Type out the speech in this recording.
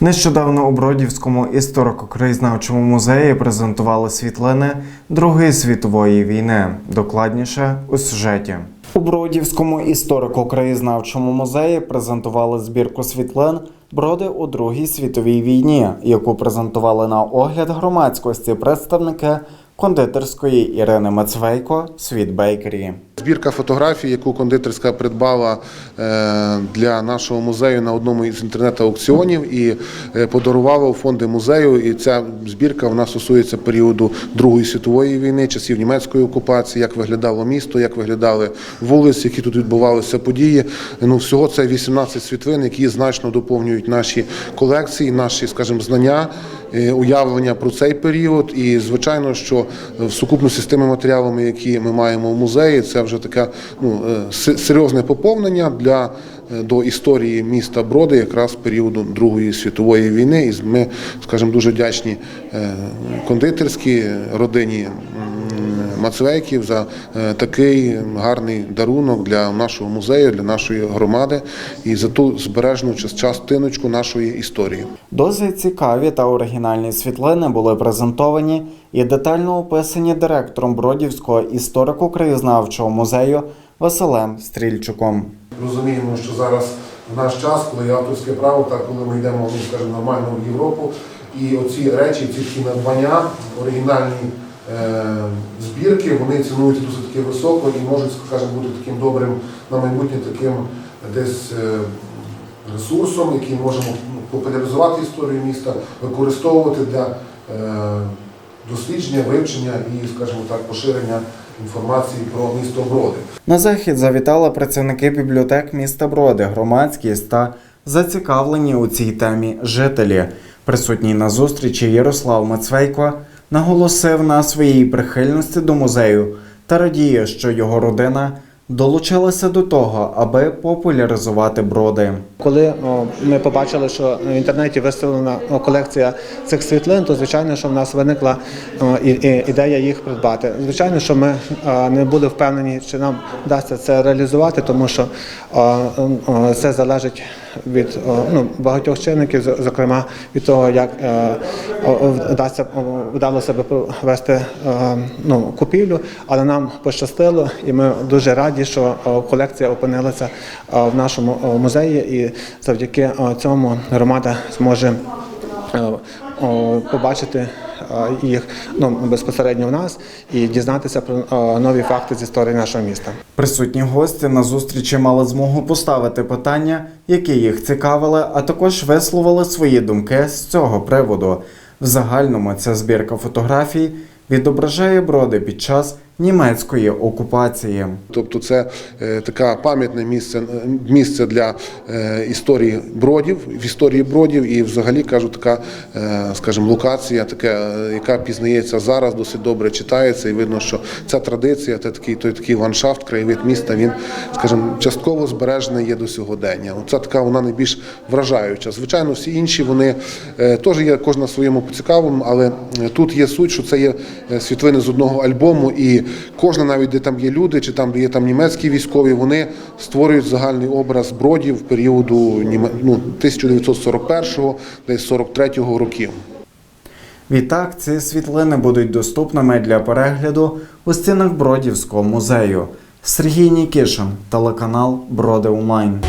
Нещодавно у Бродівському історико-краєзнавчому музеї презентували світлини Другої світової війни. Докладніше у сюжеті. У Бродівському історико-краєзнавчому музеї презентували збірку світлин Броди у Другій світовій війні, яку презентували на огляд громадськості представники кондитерської Ірини Мацвейко Світ Бейкері. Збірка фотографій, яку кондитерська придбала е, для нашого музею на одному із інтернет-аукціонів і е, подарувала у фонди музею. І ця збірка вона стосується періоду Другої світової війни, часів німецької окупації, як виглядало місто, як виглядали вулиці, які тут відбувалися події. Ну, всього це 18 світлин, які значно доповнюють наші колекції, наші, скажімо, знання. е, Уявлення про цей період, і звичайно, що в сукупності з тими матеріалами, які ми маємо в музеї, це вже таке ну, е, серйозне поповнення для е, до історії міста Броди, якраз періоду Другої світової війни. І ми, скажімо, дуже вдячні е, кондитерській родині Мацвейків за е, такий гарний дарунок для нашого музею, для нашої громади і за ту збережену час- частиночку нашої історії. Досить цікаві та оригінальні світлини були презентовані і детально описані директором Бродівського історико-краєзнавчого музею Василем Стрільчуком. Розуміємо, що зараз в наш час, коли є авторське право, так коли ми йдемо, ну скажімо, нормально в Європу, і оці речі, ці всі надбання, оригінальні збірки, вони цінуються досить таки високо і можуть, скажімо, бути таким добрим на майбутнє таким десь е, ресурсом, який можемо ну, популяризувати історію міста, використовувати для е, дослідження, вивчення і, скажімо так, поширення інформації про місто Броди. На захід завітали працівники бібліотек міста Броди, громадськість та зацікавлені у цій темі жителі. Присутній на зустрічі Ярослав Мацвейко наголосив на своїй прихильності до музею та радіє, що його родина долучилася до того, аби популяризувати броди. Коли ми побачили, що в інтернеті виставлена колекція цих світлин, то звичайно, що в нас виникла ідея їх придбати. Звичайно, що ми не були впевнені, чи нам вдасться це реалізувати, тому що це залежить від ну, багатьох чинників, зокрема від того, як е, вдасться вдало себе провести ну, купівлю, але нам пощастило, і ми дуже раді, що колекція опинилася в нашому музеї, і завдяки цьому громада зможе е, побачити е, їх ну, безпосередньо в нас і дізнатися про нові факти з історії нашого міста. Присутні гості на зустрічі мали змогу поставити питання, які їх цікавили, а також висловили свої думки з цього приводу. В загальному ця збірка фотографій відображає броди під час німецької окупації. Тобто це е, таке пам'ятне місце, місце для е, історії бродів, в історії бродів, і взагалі кажу, така, е, скажімо, локація, таке, е, яка пізнається зараз, досить добре читається, і видно, що ця традиція, це такий той такий ландшафт, краєвид міста, він, скажімо, частково збережений є до сьогодення. Оця така вона найбільш вражаюча. Звичайно, всі інші вони е, теж є кожна своєму поцікавому, але е, тут є суть, що це є е, світлини з одного альбому, і кожна, навіть де там є люди, чи там є там німецькі військові, вони створюють загальний образ бродів періоду ну, 1941-го, десь 43-го років. Відтак, ці світлини будуть доступними для перегляду у стінах Бродівського музею. Сергій Нікішин, телеканал Броди Онлайн.